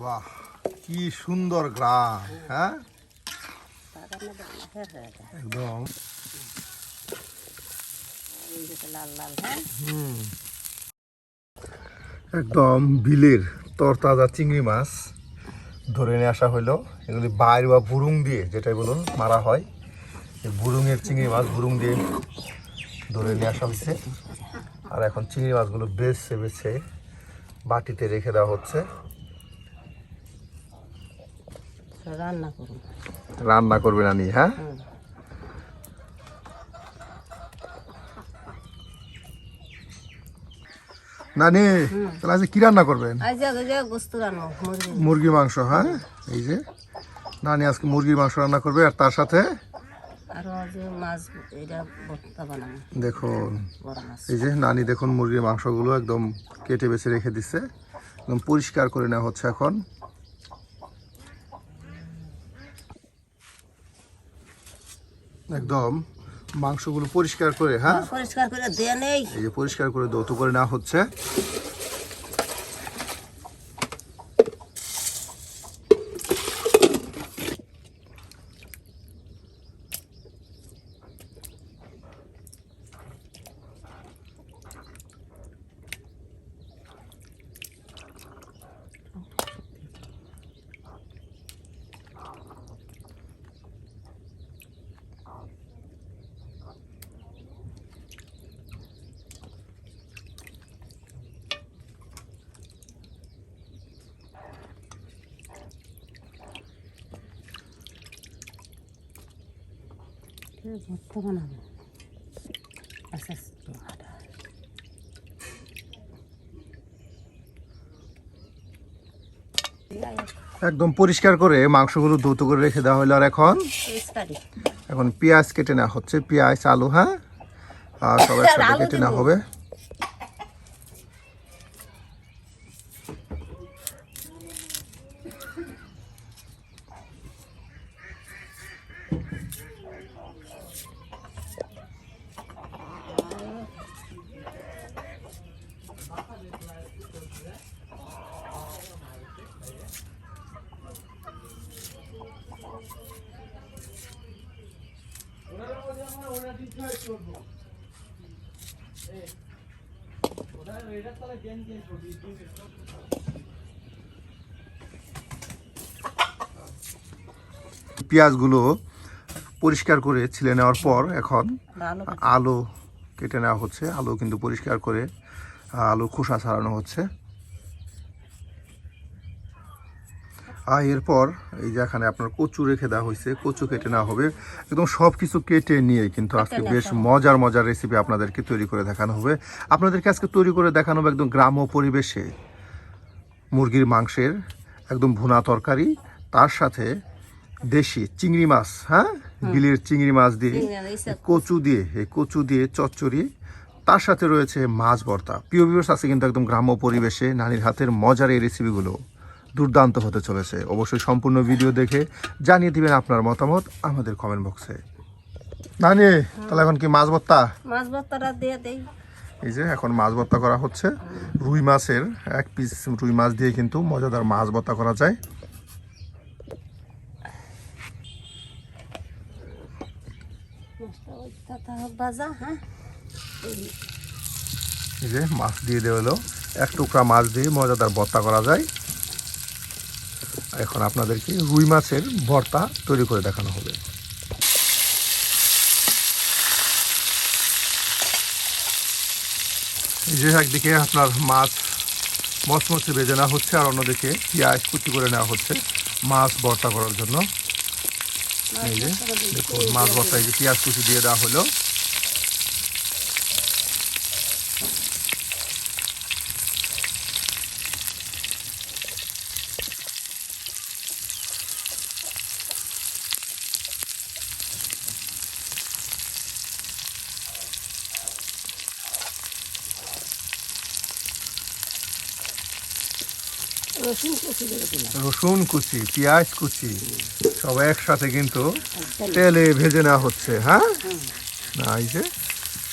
বাহ, কি সুন্দর গ্রাম হ্যাঁ? একদম। একদম বিলের তরতাজা চিংড়ি মাছ ধরে নিয়ে আসা হলো এগুলি বাইর বা বুরুং দিয়ে যেটাই বলুন, মারা হয়। বুরুংয়ের চিংড়ি মাছ বুরুং দিয়ে ধরে নিয়ে আসা হয়েছে আর এখন চিংড়ি মাছগুলো বেছে বেছে বাটিতে রেখে দেওয়া হচ্ছে। রান্না করুন। রান্না করবে না নি হ্যাঁ? নানি তাহলে আজকে কি রান্না করবেন? মুরগি মাংস। হ্যাঁ? এই যে। নানি আজকে মুরগির মাংস রান্না করবে আর তার সাথে? দেখুন এই যে নানি দেখুন মুরগির মাংসগুলো একদম কেটে বেছে রেখে দিচ্ছে। একদম পরিষ্কার করে নেওয়া হচ্ছে এখন। একদম। মাংসগুলো পরিষ্কার করে হ্যাঁ? পরিষ্কার করে দিয়ে নেই। এই যে পরিষ্কার করে দৌত করে নেওয়া হচ্ছে। ভর্তা বানাবো আচ্ছা, আটা। একদম পরিষ্কার করে মাংসগুলো দ্রুত করে রেখে দেওয়া হলো আর এখন? এখন পেঁয়াজ কেটে নেওয়া হচ্ছে। পেঁয়াজ আলু হ্যাঁ? আর সবাই কেটে নেওয়া হবে। পেঁয়াজগুলো পরিষ্কার করে ছিলে নেওয়ার পর এখন আলু কেটে নেওয়া হচ্ছে। আলু কিন্তু পরিষ্কার করে আলু খোসা ছাড়ানো হচ্ছে। আর এরপর এই যে এখানে আপনার কচু রেখে দেওয়া হয়েছে কচু কেটে নেওয়া হবে। একদম সব কিছু কেটে নিয়ে কিন্তু আজকে বেশ মজার মজার রেসিপি আপনাদেরকে তৈরি করে দেখানো হবে। আপনাদেরকে আজকে তৈরি করে দেখানো হবে একদম গ্রাম্য পরিবেশে। মুরগির মাংসের একদম ভুনা তরকারি তার সাথে দেশি চিংড়ি মাছ হ্যাঁ? বিলের চিংড়ি মাছ দিয়ে কচু দিয়ে এই কচু দিয়ে চচ্চড়ি। তার সাথে রয়েছে মাছ ভর্তা। প্রিয় আছে কিন্তু একদম গ্রাম্য পরিবেশে নানির হাতের মজার এই রেসিপিগুলো দুর্দান্ত হতে চলেছে। অবশ্যই সম্পূর্ণ ভিডিও দেখে জানিয়ে দিবেন আপনার মতামত আমাদের কমেন্ট বক্সে নানি তাহলে এখন কি মাছ ভর্তা? মাছ ভর্তাটা দিয়ে দেই। এই যে এখন মাছ ভর্তা করা হচ্ছে। রুই মাছের এক পিস রুই মাছ দিয়ে কিন্তু মজাদার মাছ ভর্তা করা যায়। হ্যাঁ? এই যে মাছ দিয়ে দেওয়া হলো। এক টুকরা মাছ দিয়ে মজাদার ভর্তা করা যায়। এখন আপনাদেরকে রুই মাছের ভর্তা তৈরি করে দেখানো হবে। যে একদিকে আপনার মাছ মচমচে ভেজে নেওয়া হচ্ছে, আর অন্যদিকে পেঁয়াজ কুচি করে নেওয়া হচ্ছে মাছ ভর্তা করার জন্য। এই যে দেখুন, মাছ ভর্তা এই যে পেঁয়াজ কুচি দিয়ে দেওয়া হলো। রসুন কুচি পেঁয়াজ কুচি সব একসাথে কিন্তু তেলে ভেজে নেওয়া হচ্ছে হ্যাঁ? না এই যে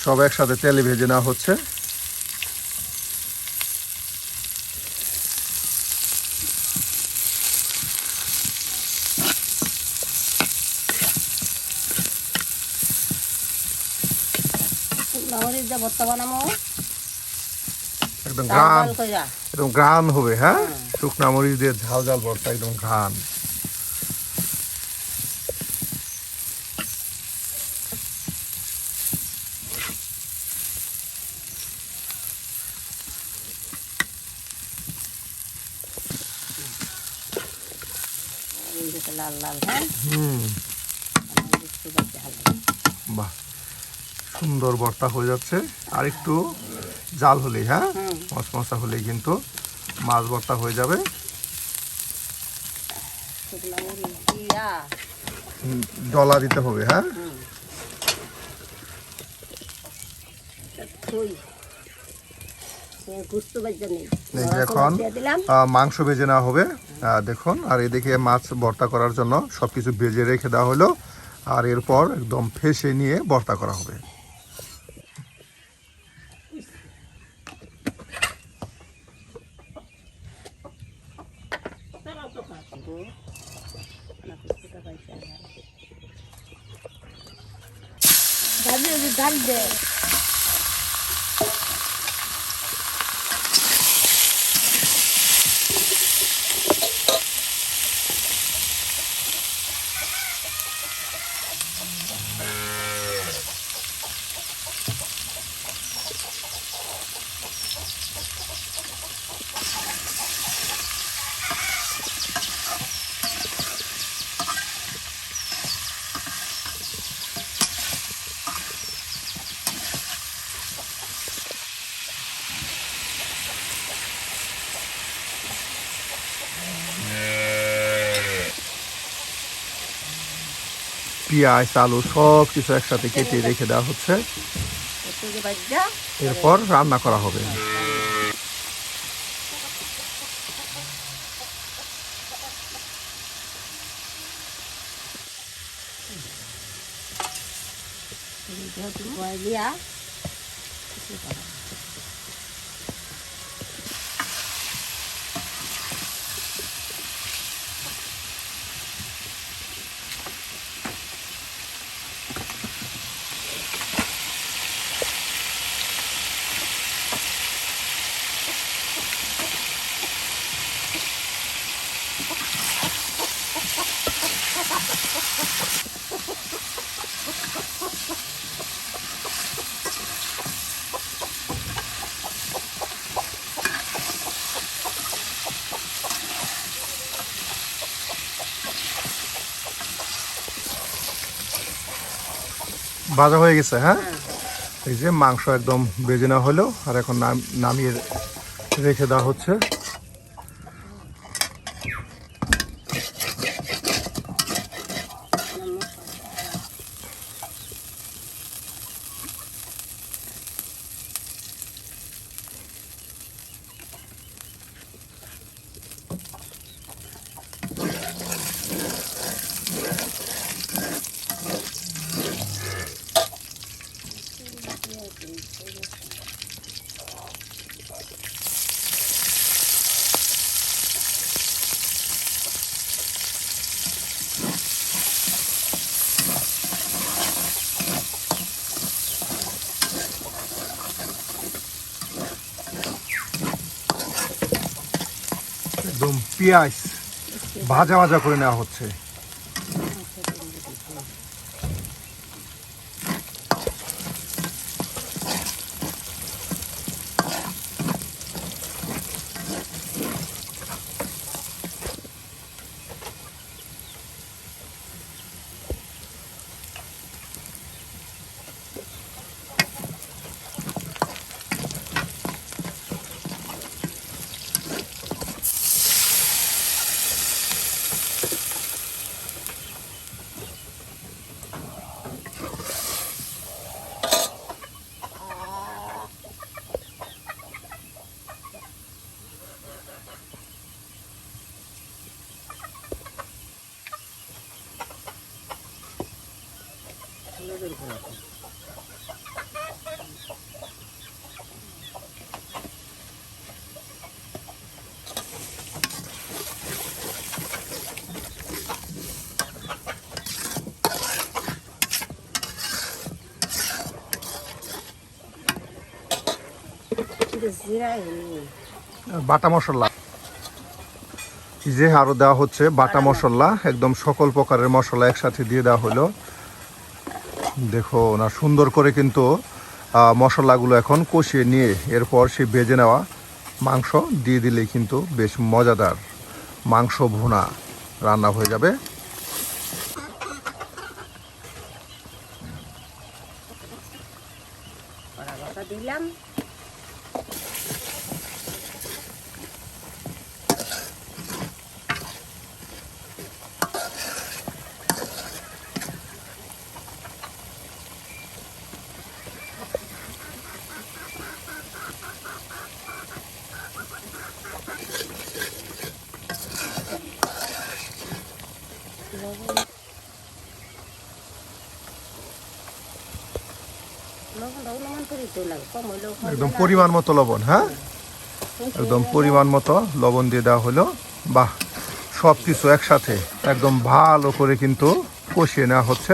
সব একসাথে তেলে ভেজে নেওয়া হচ্ছে। একদম গ্রাম একদম গ্রাম হবে হ্যাঁ। শুকনা মরিচ দিয়ে ঝাল ঝাল ভর্তা একদম লাল লাল হ্যাঁ? হুম। বাহ সুন্দর ভর্তা হয়ে যাচ্ছে। আর একটু জাল হলেই হ্যাঁ। মশমশা হলেই কিন্তু মাছ ভর্তা হয়ে যাবে। ডলা দিতে হবে হ্যাঁ? এখন মাংস ভেজে নেওয়া হবে। দেখুন আর এদিকে মাছ ভর্তা করার জন্য সব কিছু ভেজে রেখে দেওয়া হলো। আর এরপর একদম ফেসে নিয়ে ভর্তা করা হবে। ডাল পেঁয়াজ আলু সব কিছু একসাথে কেটে রেখে দেওয়া হচ্ছে। এরপর রান্না করা হবে। দিয়া ভাজা হয়ে গেছে হ্যাঁ? এই যে মাংস একদম বেজে নেওয়া হলো, আর এখন নামিয়ে রেখে দেওয়া হচ্ছে একদম পেঁয়াজ ভাজা ভাজা করে নেওয়া হচ্ছে। বাটা মশলা। যে আরও দেওয়া হচ্ছে বাটা মশলা একদম সকল প্রকারের মশলা একসাথে দিয়ে দেওয়া হলো। দেখো না সুন্দর করে কিন্তু মশলাগুলো এখন কষিয়ে নিয়ে এরপর সে ভেজে নেওয়া মাংস দিয়ে দিলেই কিন্তু বেশ মজাদার মাংস ভুনা রান্না হয়ে যাবে। একদম পরিমাণ মতো লবণ হ্যাঁ? একদম পরিমাণ মতো লবণ দিয়ে দেওয়া হলো। বাহ সব কিছু একসাথে একদম ভালো করে কিন্তু কষিয়ে নেওয়া হচ্ছে।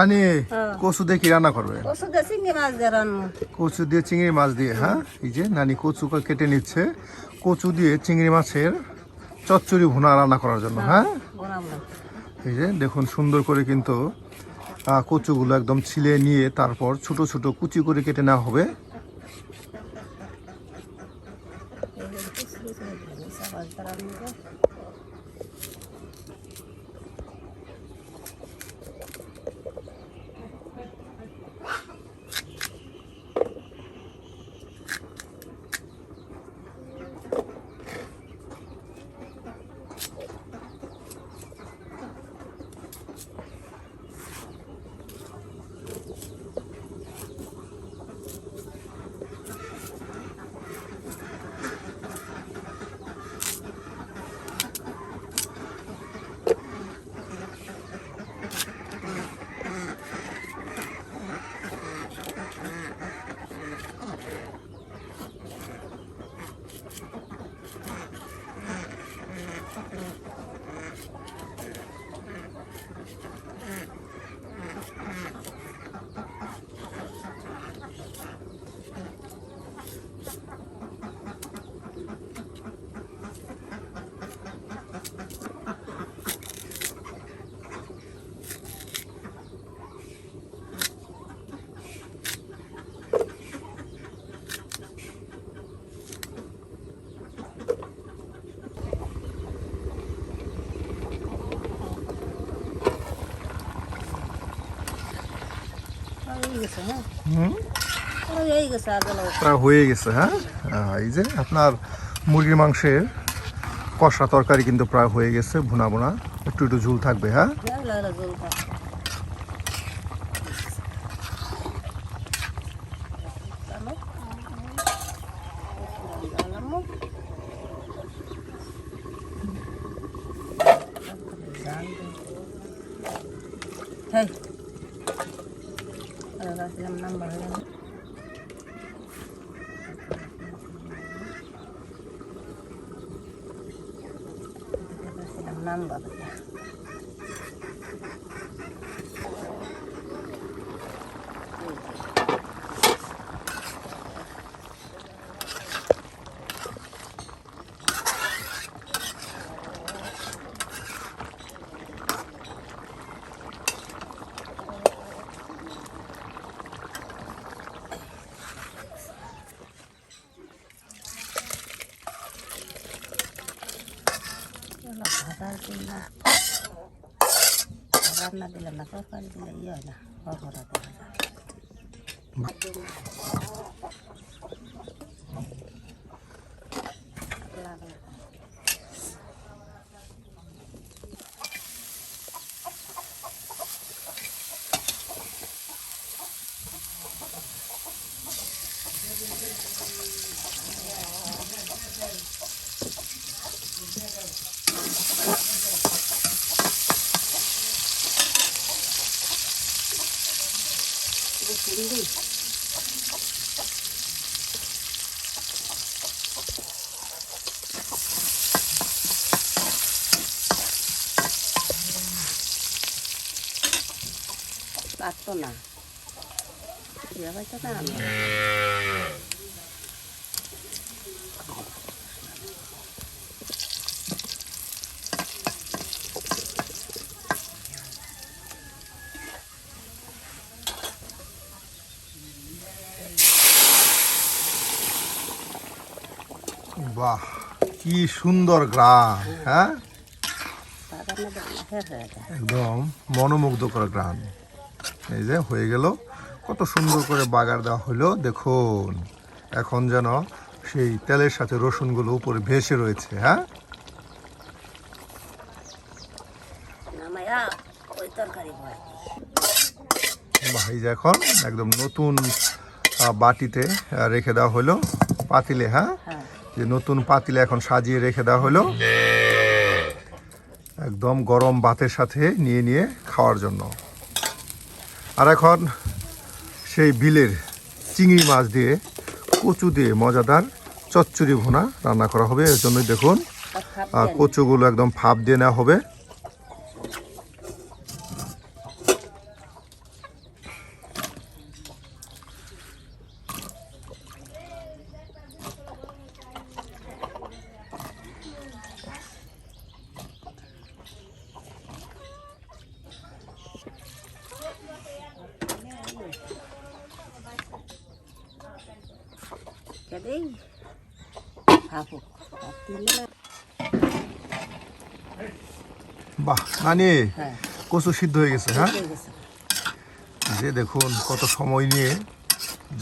নানি হ্যাঁ। কচু দিয়ে কি রান্না করবে? ওষুধ আছে চিংড়ি মাছ দিয়ে রান্না। কচু দিয়ে চিংড়ি মাছ দিয়ে হ্যাঁ? এই যে নানি কচু কেটে নিচ্ছে। কচু দিয়ে চিংড়ি মাছের চচ্চড়ি ভুনা রান্না করার জন্য হ্যাঁ এই যে দেখুন সুন্দর করে কিন্তু কচুগুলো একদম ছিলে নিয়ে তারপর ছোট ছোট কুচি করে কেটে নেওয়া হবে। হয়ে? গেছে হ্যাঁ হয়ে গেছে প্রায় হয়ে? হ্যাঁ এই যে আপনার মুরগির মাংসের কষা তরকারি কিন্তু প্রায় হয়ে গেছে ভুনা ভুনা। একটু একটু ঝুল থাকবে হ্যাঁ? রান্না দিলে না তরকারি দিলে ইয়ে হয় না হরহরা দেখা যায় লাগে। সুন্দর পারতো না বিয়ে হয়তো না আমি বাহ কি সুন্দর গ্রাম হ্যাঁ? একদম মনোমুগ্ধকর গ্রাম। এই যে হয়ে গেল কত সুন্দর করে বাগার দেওয়া হলো দেখুন। এখন যেন সেই তেলের সাথে রসুনগুলো উপরে ভেসে রয়েছে হ্যাঁ? যে এখন একদম নতুন বাটিতে রেখে দেওয়া হলো পাতিলে হ্যাঁ? যে নতুন পাতিলে এখন সাজিয়ে রেখে দেওয়া হলো। একদম গরম ভাতের সাথে নিয়ে নিয়ে খাওয়ার জন্য। আর এখন সেই বিলের চিংড়ি মাছ দিয়ে কচু দিয়ে মজাদার চচ্চড়ি ভোনা রান্না করা হবে। এর জন্যই দেখুন। কচুগুলো একদম ফাপ দিয়ে নেওয়া হবে কেদেই হাফুক আর দিলে না বাহ নানি হ্যাঁ। কচু সিদ্ধ হয়ে গেছে হ্যাঁ? যে দেখুন কত সময় নিয়ে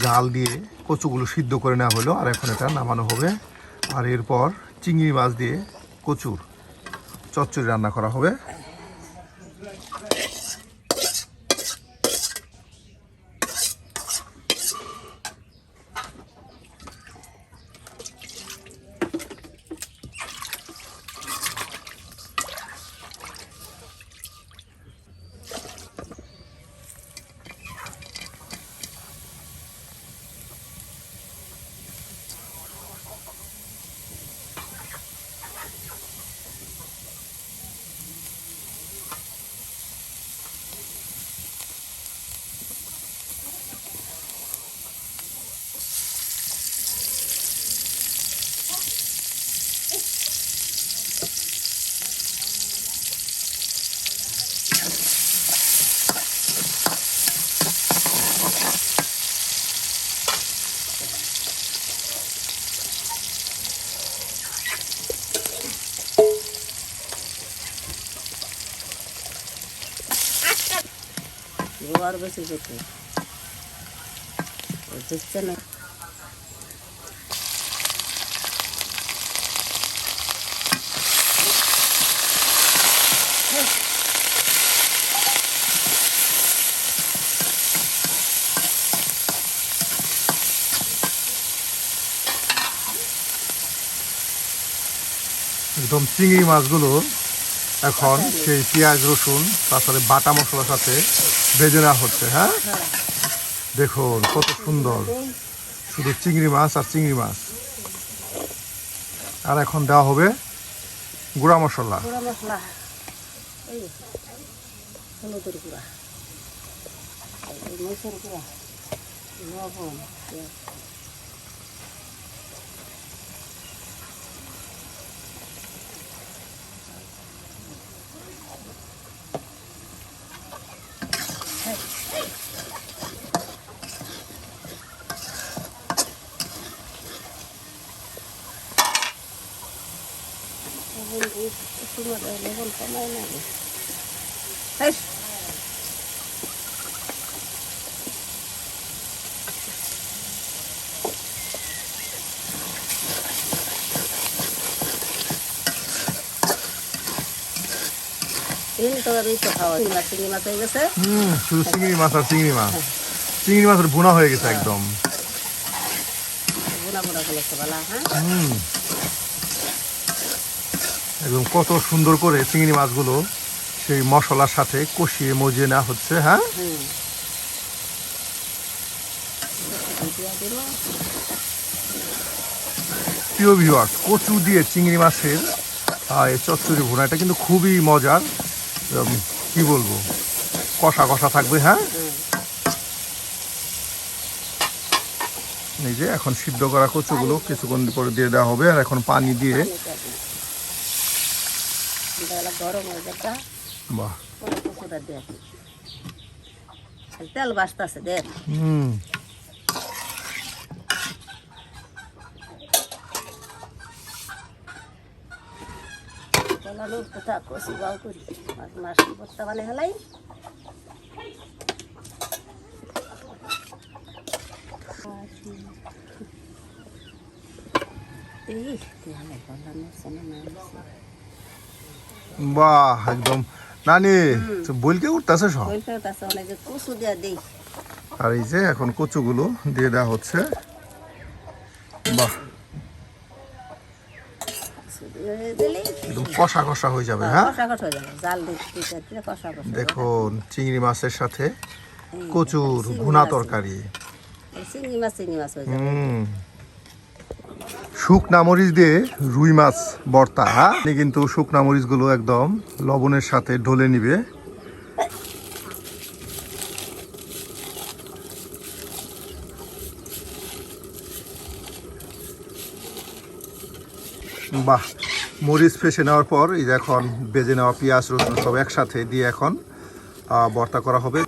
জাল দিয়ে কচুগুলো সিদ্ধ করে নেওয়া হলো আর এখন এটা নামানো হবে। আর এরপর চিংড়ি মাছ দিয়ে কচুর চচ্চড়ি রান্না করা হবে। যেতে বুঝছে না। একদম চিংড়ি মাছগুলো এখন সেই পেঁয়াজ রসুন তারপরে বাটা মশলার সাথে ভেজে হচ্ছে হ্যাঁ? দেখুন, কত সুন্দর। শুধু চিংড়ি মাছ আর চিংড়ি মাছ। আর এখন দেওয়া হবে গুঁড়া মশলা। গুঁড়া মশলা। দিয়ে একটু তিন তরকারি তো খাওয়া চিংড়ি মাছ আর চিংড়ি মাছ চিংড়ি মাছের ভুনা হয়ে গেছে একদম বুড়া বুড়া করে হ্যাঁ একদম কত সুন্দর করে চিংড়ি মাছগুলো সেই মশলার সাথে কষিয়ে মজিয়ে নেওয়া হচ্ছে হ্যাঁ? প্রিয় ভিউয়ার্স, কচু দিয়ে চিংড়ি মাছের চচ্চড়ি ভুনা, এটা কিন্তু খুবই মজার কি বলব, কষা কষা থাকবে হ্যাঁ? এই যে এখন সিদ্ধ করা কচুগুলো কিছুক্ষণ পরে দিয়ে দেওয়া হবে, আর এখন পানি দিয়ে এটা গরম হয়ে যাবে বাহ। কচুটা দেখ। তেল বাসতেছে দেখ। হুম। কলানোর কথা কষি বাউ করি। মাছ বস্তা বানে হেলাই। এই তেলে কলানোর সময় না বাহ একদম। নানি বলকে উঠতেছে সব? আর এই যে এখন কচুগুলো দিয়ে দেওয়া হচ্ছে। বাহ। কষা কষা হয়ে যাবে হ্যাঁ হয়ে? দেখুন চিংড়ি মাছের সাথে কচুর মাছ। তরকারি। চিংড়ি মাছ চিংড়ি মাছ হয়ে যাবে। শুকনা মরিচ দিয়ে রুই মাছ ভর্তা। কিন্তু শুকনা মরিচগুলো একদম লবণের সাথে ঢলে নিবে। বাহ, মরিচ ফেসে নেওয়ার পর এই যে এখন বেজে নেওয়া পেঁয়াজ রসুন সব একসাথে দিয়ে এখন ভর্তা করা হবে।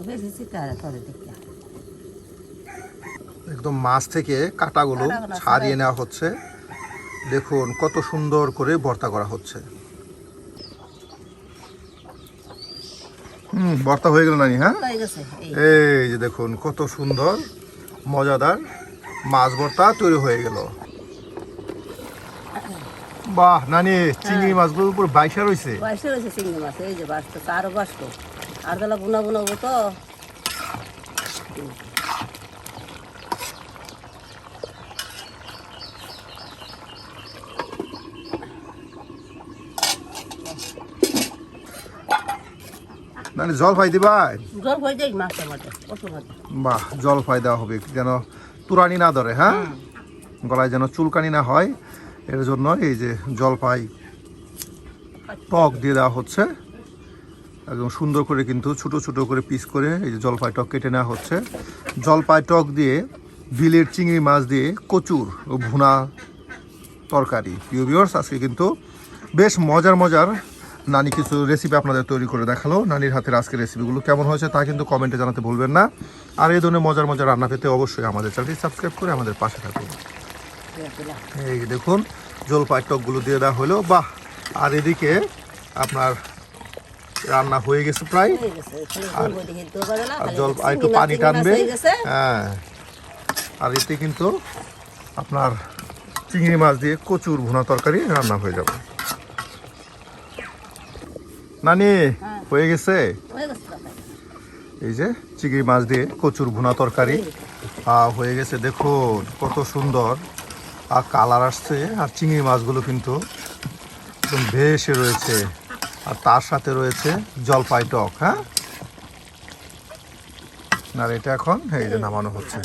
দেখি একদম মাছ থেকে কাটাগুলো ছাড়িয়ে নেওয়া হচ্ছে। দেখুন কত সুন্দর করে ভর্তা করা হচ্ছে। হুম ভর্তা হয়ে গেল নানি হ্যাঁ? এই। যে দেখুন কত সুন্দর মজাদার মাছ ভর্তা তৈরি হয়ে গেল। বাহ নানি চিংড়ি মাছগুলোর উপর বাইসা রয়েছে। রয়েছে চিংড়ি মাছ এই যে বাসতো আরও বাসতো আর তাহলে বুনা বুনা হব তো। জল ফাই দিবা জল মাছের মধ্যে বাহ জল ফাই দেওয়া হবে যেন তুরানি না ধরে হ্যাঁ? গলায় যেন চুলকানি না হয় এর জন্য এই যে জলপাই টক দিয়ে দেওয়া হচ্ছে। একদম সুন্দর করে কিন্তু ছোট ছোট করে পিস করে এই যে জলপাই টক কেটে নেওয়া হচ্ছে। জলপাই টক দিয়ে বিলের চিংড়ি মাছ দিয়ে কচুর ও ভুনা তরকারি। প্রিয় আজকে কিন্তু বেশ মজার মজার নানি কিছু রেসিপি আপনাদের তৈরি করে দেখাল। নানির হাতের আজকের রেসিপিগুলো কেমন হয়েছে তা কিন্তু কমেন্টে জানাতে ভুলবেন না। আর এই ধরনের মজার মজার রান্না পেতে অবশ্যই আমাদের চ্যানেলটি সাবস্ক্রাইব করে আমাদের পাশে থাকুন। এই দেখুন, জলপাই টকগুলো দিয়ে দেওয়া হলো। বাহ! আর এদিকে আপনার রান্না হয়ে গেছে প্রায়। আর জল আর একটু পানি টানবে। হ্যাঁ আর এতে কিন্তু আপনার চিংড়ি মাছ দিয়ে কচুর ভুনা তরকারি রান্না হয়ে যাবে। নানি হ্যাঁ। হয়ে গেছে। এই যে চিংড়ি মাছ দিয়ে কচুর ভুনা তরকারি। হয়ে গেছে দেখুন কত সুন্দর। আর কালার আসছে আর চিংড়ি মাছগুলো কিন্তু একদম ভেসে রয়েছে। আর তার সাথে রয়েছে জলপাই টক হ্যাঁ? আর এটা এখন এই যে নামানো হচ্ছে।